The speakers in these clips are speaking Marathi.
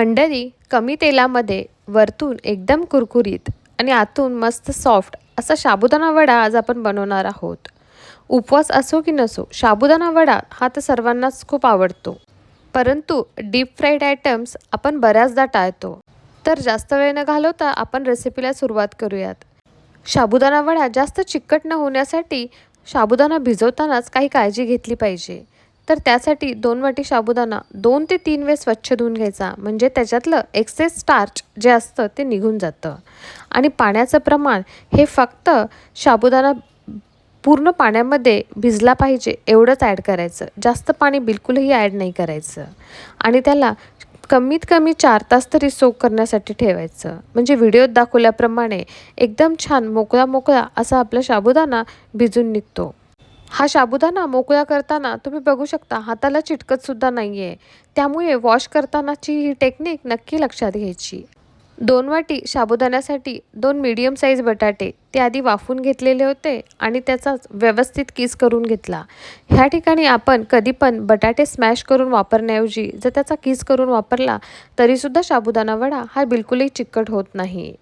मंडळी कमी तेलामध्ये वरतून एकदम कुरकुरीत आणि आतून मस्त सॉफ्ट असा साबुदाणा वडा आज आपण बनवणार आहोत. उपवास असो की नसो साबुदाणा वडा हा तर सर्वांनाच खूप आवडतो. परंतु डीप फ्राईड आयटम्स आपण बऱ्याचदा टाळतो. तर जास्त वेळ न घालवता आपण रेसिपीला सुरुवात करूयात. साबुदाणा वडा जास्त चिकट न होण्यासाठी साबुदाणा भिजवतानाच काही काळजी घेतली पाहिजे. तर त्यासाठी दोन वाटी साबुदाणा दोन ते तीन वेळ स्वच्छ धुवून घ्यायचा. म्हणजे त्याच्यातलं एक्सेस स्टार्च जे असतं ते निघून जातं. आणि पाण्याचं प्रमाण हे फक्त साबुदाणा पूर्ण पाण्यामध्ये भिजला पाहिजे एवढंच ॲड करायचं. जास्त पाणी बिलकुलही ॲड नाही करायचं. आणि त्याला कमीत कमी चार तास तरी सोक करण्यासाठी ठेवायचं. म्हणजे व्हिडिओत दाखवल्याप्रमाणे एकदम छान मोकळा मोकळा असा आपला साबुदाणा भिजून निघतो. हा साबुदाणा मोकळा करताना तुम्ही बघू शकता हाताला चिटकतसुद्धा नाही आहे त्यामुळे वॉश करतानाची ही टेक्निक नक्की लक्षात घ्यायची. दोन वाटी साबुदाण्यासाठी दोन मीडियम साईज बटाटे ते आधी वाफून घेतलेले होते आणि त्याचा व्यवस्थित किस करून घेतला. ह्या ठिकाणी आपण कधी पण बटाटे स्मॅश करून वापरण्याऐवजी जर त्याचा किस करून वापरला तरीसुद्धा साबुदाणा वडा हा बिलकुलही चिकट होत नाही.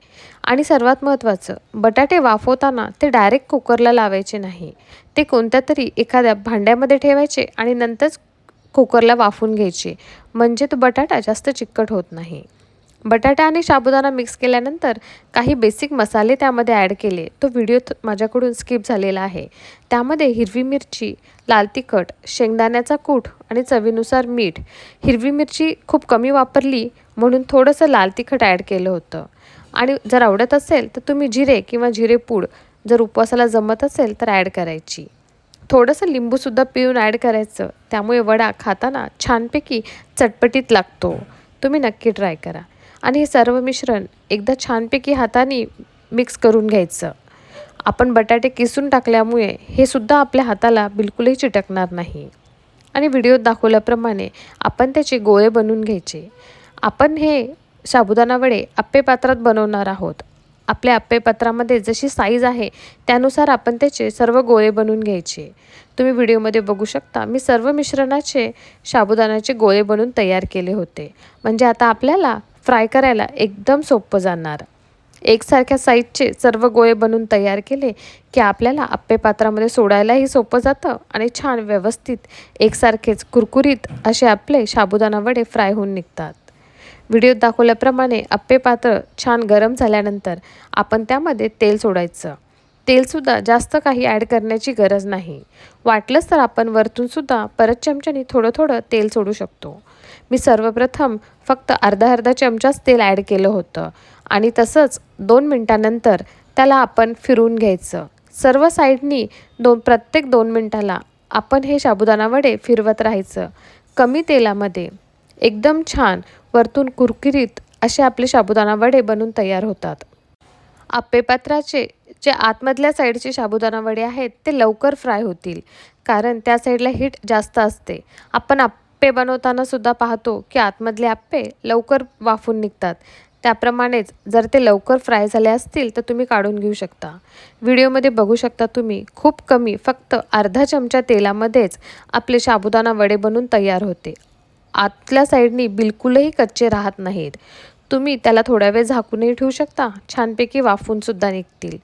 आणि सर्वात महत्त्वाचं बटाटे वाफवताना ते डायरेक्ट कुकरला लावायचे नाही. ते कोणत्या तरी एखाद्या भांड्यामध्ये ठेवायचे आणि नंतरच कुकरला वाफून घ्यायचे. म्हणजे तो बटाटा जास्त चिकट होत नाही. बटाटा आणि साबुदाणा मिक्स केल्यानंतर काही बेसिक मसाले त्यामध्ये ॲड केले. तो व्हिडिओ माझ्याकडून स्किप झालेला आहे. त्यामध्ये हिरवी मिरची लाल तिखट शेंगदाण्याचा कूट आणि चवीनुसार मीठ. हिरवी मिरची खूप कमी वापरली म्हणून थोडंसं लाल तिखट ॲड केलं होतं. आणि जर आवडत असेल तर तुम्ही जिरे किंवा जिरेपूड जर उपवासाला जमत असेल तर ॲड करायची. थोडंसं लिंबूसुद्धा पिळून ॲड करायचं. त्यामुळे वडा खाताना छानपैकी चटपटीत लागतो. तुम्ही नक्की ट्राय करा. आणि हे सर्व मिश्रण एकदा छानपैकी हाताने मिक्स करून घ्यायचं. आपण बटाटे किसून टाकल्यामुळे हे सुद्धा आपल्या हाताला बिलकुलही चिटकणार नाही. आणि व्हिडिओत दाखवल्याप्रमाणे आपण त्याचे गोळे बनवून घ्यायचे. आपण हे साबुदाणा वडे आप्पे पात्रात बनवणार आहोत. आपल्या आप्पे पात्रामध्ये जशी साईज आहे त्यानुसार आपण त्याचे सर्व गोळे बनवून घ्यायचे. तुम्ही व्हिडिओमध्ये बघू शकता मी सर्व मिश्रणाचे साबुदाण्याचे गोळे बनवून तयार केले होते. म्हणजे आता आपल्याला फ्राय करायला एकदम सोपं जाणार. एकसारख्या साईजचे सर्व गोळे बनवून तयार केले की आपल्याला आप्पे पात्रामध्ये सोडायलाही सोपं जातं आणि छान व्यवस्थित एकसारखेच कुरकुरीत असे आपले साबुदाणा वडे फ्राय होऊन निघतात. व्हिडिओत दाखवल्याप्रमाणे आप्पे पात्र छान गरम झाल्यानंतर आपण त्यामध्ये तेल सोडायचं. तेलसुद्धा जास्त काही ॲड करण्याची गरज नाही. वाटलंच तर आपण वरतूनसुद्धा परत चमच्याने थोडं थोडं तेल सोडू शकतो. मी सर्वप्रथम फक्त अर्धा अर्धा चमचाच तेल ॲड केलं होतं. आणि तसंच दोन मिनटानंतर त्याला आपण फिरून घ्यायचं. सर्व साईडनी दोन प्रत्येक दोन मिनटाला आपण हे साबुदाणा वडे फिरवत राहायचं. कमी तेलामध्ये. एकदम छान वरतून कुरकुरीत असे आपले साबुदाणा वडे बनून तयार होतात. आपेपात्राचे जे आतमधल्या साईडचे साबुदाणा वडे आहेत ते लवकर फ्राय होतील. कारण त्या साईडला हीट जास्त असते. आपण आप आप्पे बनवताना सुद्धा पाहतो की आतमधले आप्पे लवकर वाफून निघतात. त्याप्रमाणेच जर ते लवकर फ्राय झाले असतील तर तुम्ही काढून घेऊ शकता. व्हिडिओमध्ये बघू शकता तुम्ही खूप कमी फक्त अर्धा चमचा तेलामध्येच आपले साबुदाणा वडे बनून तयार होते. आतल्या साईडनी बिलकुलही कच्चे राहत नाहीत. तुम्ही त्याला थोड्या वेळ झाकूनही ठेवू शकता छानपैकी वाफूनसुद्धा निघतील.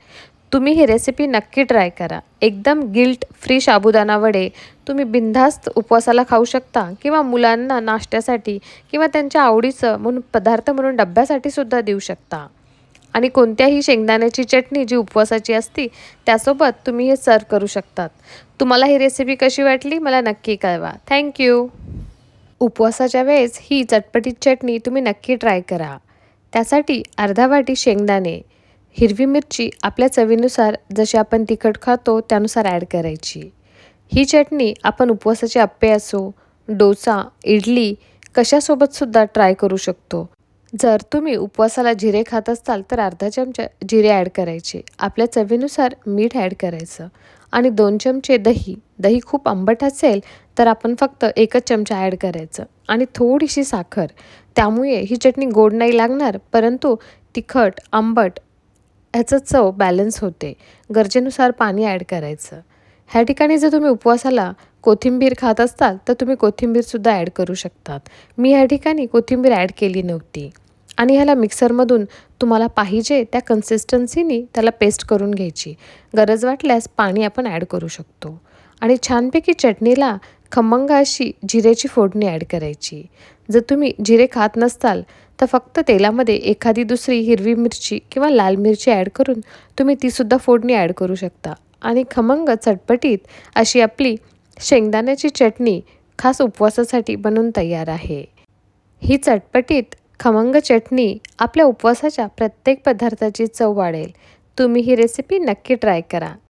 तुम्ही ही रेसिपी नक्की ट्राय करा. एकदम गिल्ट फ्री साबुदाणा वडे तुम्ही बिनधास्त उपवासाला खाऊ शकता किंवा मुलांना नाश्त्यासाठी किंवा त्यांच्या आवडीचं म्हणून पदार्थ म्हणून डब्यासाठी सुद्धा देऊ शकता. आणि कोणत्याही शेंगदाण्याची चटणी जी उपवासाची असती त्यासोबत तुम्ही हे सर्व करू शकतात. तुम्हाला ही रेसिपी कशी वाटली मला नक्की कळवा. थँक्यू उपवासाच्या वेळेस ही चटपटीत चटणी तुम्ही नक्की ट्राय करा. त्यासाठी अर्धा वाटी शेंगदाणे हिरवी मिरची आपल्या चवीनुसार जशी आपण तिखट खातो त्यानुसार ॲड करायची. ही चटणी आपण उपवासाचे अप्पे असो डोसा इडली कशासोबतसुद्धा ट्राय करू शकतो. जर तुम्ही उपवासाला जिरे खात असाल तर अर्धा चमचा जिरे ॲड करायचे. आपल्या चवीनुसार मीठ ॲड करायचं. आणि दोन चमचे दही. दही खूप आंबट असेल तर आपण फक्त एकच चमचा ॲड करायचं. आणि थोडीशी साखर. त्यामुळे ही चटणी गोड नाही लागणार परंतु तिखट आंबट ह्याचं चव बॅलन्स होते. गरजेनुसार पाणी ॲड करायचं. ह्या ठिकाणी जर तुम्ही उपवासाला कोथिंबीर खात असताल तर तुम्ही कोथिंबीरसुद्धा ॲड करू शकतात. मी ह्या ठिकाणी कोथिंबीर ॲड केली नव्हती. आणि ह्याला मिक्सरमधून तुम्हाला पाहिजे त्या कन्सिस्टन्सीनी त्याला पेस्ट करून घ्यायची. गरज वाटल्यास पाणी आपण ॲड करू शकतो. आणि छानपैकी चटणीला खमंग अशी जिऱ्याची फोडणी ॲड करायची. जर तुम्ही जिरे खात नसताल तर फक्त तेलामध्ये एखादी दुसरी हिरवी मिरची किंवा लाल मिरची ॲड करून तुम्ही तीसुद्धा फोडणी ॲड करू शकता. आणि खमंग चटपटीत अशी आपली शेंगदाण्याची चटणी खास उपवासासाठी बनून तयार आहे. ही चटपटीत खमंग चटणी आपल्या उपवासाच्या प्रत्येक पदार्थाची चव वाढेल. तुम्ही ही रेसिपी नक्की ट्राय करा.